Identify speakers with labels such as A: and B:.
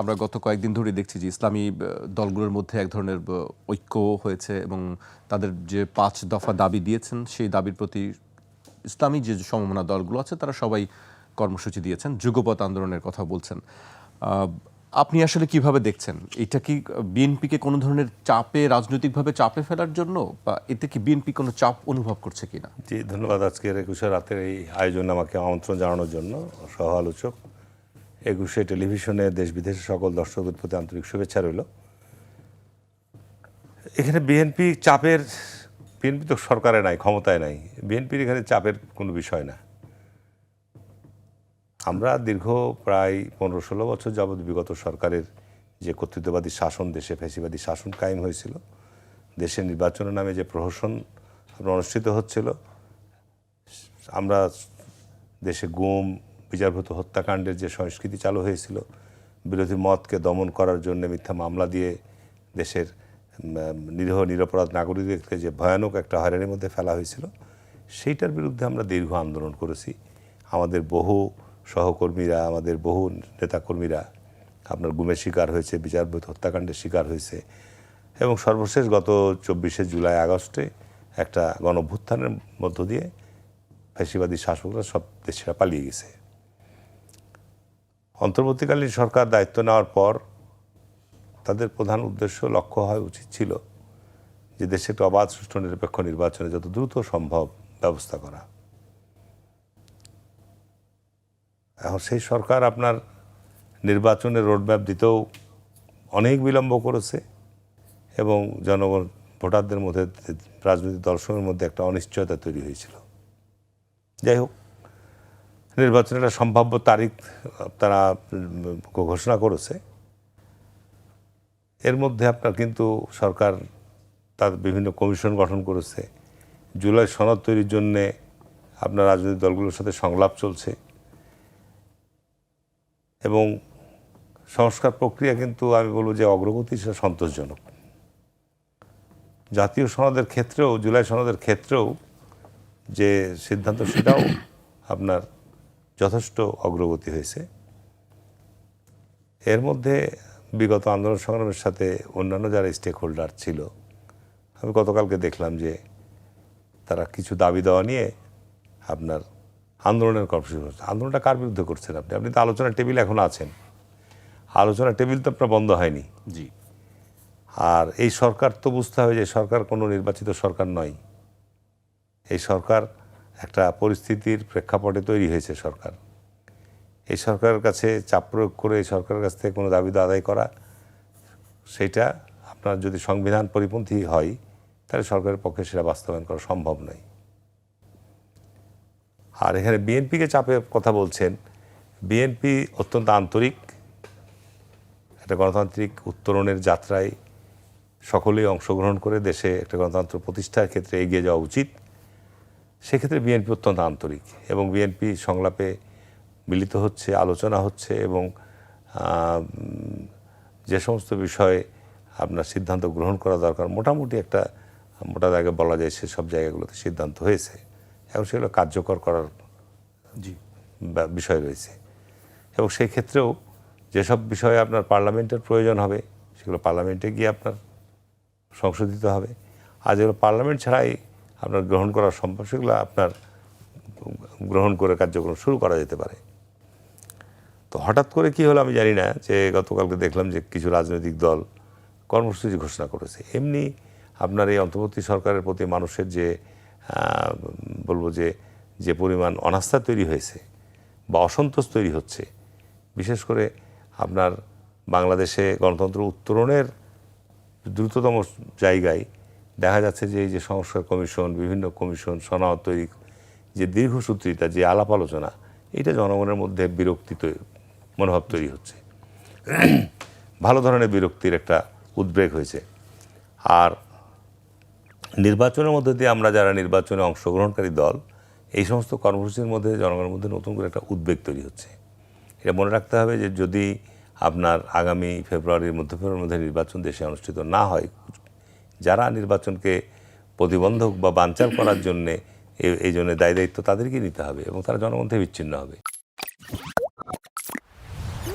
A: আমরা গত কয়েকদিন ধরে দেখছি যে ইসলামী দলগুলোর মধ্যে এক ধরনের ঐক্য হয়েছে এবং তাদের যে পাঁচ দফা দাবি দিয়েছেন, সেই দাবির প্রতি ইসলামী যে সমমনা দলগুলো আছে, তারা সবাই কর্মসূচি দিয়েছেন, যুগপৎ আন্দোলনের কথা বলছেন। আপনি আসলে কীভাবে দেখছেন? এটা কি বিএনপিকে কোনো ধরনের চাপে, রাজনৈতিকভাবে চাপে ফেলার জন্য বা এতে কি বিএনপি কোনো চাপ অনুভব করছে কিনা?
B: জি, ধন্যবাদ আজকের একুশে রাতের এই আয়োজনে আমাকে আমন্ত্রণ জানানোর জন্য। সহ আলোচক একুশে টেলিভিশনে দেশ বিদেশের সকল দর্শকদের প্রতি আন্তরিক শুভেচ্ছা রইল। এখানে বিএনপি চাপের বিএনপি তো সরকারে নাই, ক্ষমতায় নাই। বিএনপির এখানে চাপের কোনো বিষয় না। আমরা দীর্ঘ প্রায় পনেরো ষোলো বছর যাবৎ বিগত সরকারের যে কর্তৃত্ববাদী শাসন, দেশে ফ্যাসিবাদী শাসন কায়েম হয়েছিল দেশের নির্বাচনের নামে যে প্রহসন অনুষ্ঠিত হচ্ছিল, আমরা দেশে গুম বিচারভূত হত্যাকাণ্ডের যে সংস্কৃতি চালু হয়েছিল, বিরোধী মতকে দমন করার জন্য মিথ্যা মামলা দিয়ে দেশের নিরীহ, নিরপরাধ নাগরিকদেরকে যে ভয়ানক একটা হয়রানির মধ্যে ফেলা হয়েছিল, সেইটার বিরুদ্ধে আমরা দীর্ঘ আন্দোলন করেছি। আমাদের বহু সহকর্মীরা, আমাদের বহু নেতাকর্মীরা আপনার গুমের শিকার হয়েছে বিচারভূত হত্যাকাণ্ডের শিকার হয়েছে এবং সর্বশেষ গত চব্বিশে জুলাই আগস্টে একটা গণভ্যুত্থানের মধ্য দিয়ে ফ্যাসিবাদী শাসকরা সব দেশেরা পালিয়ে গেছে। অন্তর্বর্তীকালীন সরকার দায়িত্ব নেওয়ার পর তাদের প্রধান উদ্দেশ্য, লক্ষ্য হওয়া উচিত ছিল যে দেশে একটা অবাধ সুষ্ঠু নিরপেক্ষ নির্বাচনে যত দ্রুত সম্ভব ব্যবস্থা করা। এখন সেই সরকার আপনার নির্বাচনের রোডম্যাপ দিতেও অনেক বিলম্ব করেছে এবং জনগণ, ভোটারদের মধ্যে রাজনৈতিক দর্শনের মধ্যে একটা অনিশ্চয়তা তৈরি হয়েছিল। যাই হোক নির্বাচনের একটা সম্ভাব্য তারিখ তারা ঘোষণা করেছে। এর মধ্যে আপনার কিন্তু সরকার তার বিভিন্ন কমিশন গঠন করেছে। জুলাই সনদ তৈরির জন্যে আপনার রাজনৈতিক দলগুলোর সাথে সংলাপ চলছে। এবং সংস্কার প্রক্রিয়া কিন্তু আমি বলব যে অগ্রগতি সেটা সন্তোষজনক। জাতীয় সনদের ক্ষেত্রেও, জুলাই সনদের ক্ষেত্রেও যে সিদ্ধান্ত, সেটাও আপনার যথেষ্ট অগ্রগতি হয়েছে। এর মধ্যে বিগত আন্দোলন সংগ্রামের সাথে অন্যান্য যারা স্টেক হোল্ডার ছিল আমি গতকালকে দেখলাম যে তারা কিছু দাবি দেওয়া নিয়ে আপনার আন্দোলনের কর্মসূচি করছে। আন্দোলনটা কার বিরুদ্ধে করছেন আপনি? আপনি তো আলোচনার টেবিল এখন আছেন। আলোচনার টেবিল তো আপনার বন্ধ হয়নি।
A: জি।
B: আর এই সরকার তো বুঝতে হবে যে সরকার কোনো নির্বাচিত সরকার নয়। এই সরকার একটা পরিস্থিতির প্রেক্ষাপটে তৈরি হয়েছে সরকার। এই সরকারের কাছে চাপ প্রয়োগ করে এই সরকারের কাছ থেকে কোনো দাবি আদায় করা, সেটা আপনার যদি সংবিধান পরিপন্থী হয়, তাহলে সরকারের পক্ষে সেটা বাস্তবায়ন করা সম্ভব নয়। আর এখানে বিএনপিকে চাপে কথা বলছেন, বিএনপি অত্যন্ত আন্তরিক, একটা গণতান্ত্রিক উত্তরণের যাত্রায় সকলেই অংশগ্রহণ করে দেশে একটা গণতন্ত্র প্রতিষ্ঠার ক্ষেত্রে এগিয়ে যাওয়া উচিত। সেক্ষেত্রে বিএনপি অত্যন্ত আন্তরিক এবং বিএনপি সংলাপে মিলিত হচ্ছে আলোচনা হচ্ছে এবং যে সমস্ত বিষয়ে আপনার সিদ্ধান্ত গ্রহণ করা দরকার মোটামুটি একটা মোটা জায়গায় বলা যায় সেসব জায়গাগুলোতে সিদ্ধান্ত হয়েছে। এবং সেগুলো কার্যকর করার
A: জি।
B: বিষয় রয়েছে। এবং সেই ক্ষেত্রেও যেসব বিষয়ে আপনার পার্লামেন্টের প্রয়োজন হবে সেগুলো পার্লামেন্টে গিয়ে আপনার সংশোধিত হবে। আর যেগুলো পার্লামেন্ট ছাড়াই আপনার গ্রহণ করা সম্ভব, সেগুলো আপনার গ্রহণ করে কার্যক্রম শুরু করা যেতে পারে। তো হঠাৎ করে কি হলো আমি জানি না, যে গতকালকে দেখলাম যে কিছু রাজনৈতিক দল কর্মসূচি ঘোষণা করেছে। এমনি আপনার এই অন্তর্বর্তী সরকারের প্রতি মানুষের যে বলব যে যে পরিমাণ অনাস্থা তৈরি হয়েছে বা অসন্তোষ তৈরি হচ্ছে, বিশেষ করে আপনার বাংলাদেশে গণতন্ত্র উত্তরণের দ্রুততম জায়গায় দেখা যাচ্ছে যে এই যে সংস্কার কমিশন, বিভিন্ন কমিশন, সনদ তৈরি, যে দীর্ঘসূত্রিতা যে আলাপ আলোচনা এটা জনগণের মধ্যে বিরক্তি মনোভাব তৈরি হচ্ছে। ভালো ধরনের বিরক্তির একটা উদ্বেগ হয়েছে। আর নির্বাচনের মধ্যে দিয়ে আমরা যারা নির্বাচনে অংশগ্রহণকারী দল, এই সমস্ত কর্মসূচির মধ্যে জনগণের মধ্যে নতুন করে একটা উদ্বেগ তৈরি হচ্ছে। এটা মনে রাখতে হবে যে যদি আপনার আগামী ফেব্রুয়ারির, মধ্য ফেব্রুয়ারির মধ্যে নির্বাচন দেশে অনুষ্ঠিত না হয় যারা নির্বাচনকে প্রতিবন্ধক বা বাঞ্চার করার জন্যে এই- জন্য দায় দায়িত্ব তাদেরকেই নিতে হবে এবং তারা জনগণ থেকে বিচ্ছিন্ন হবে।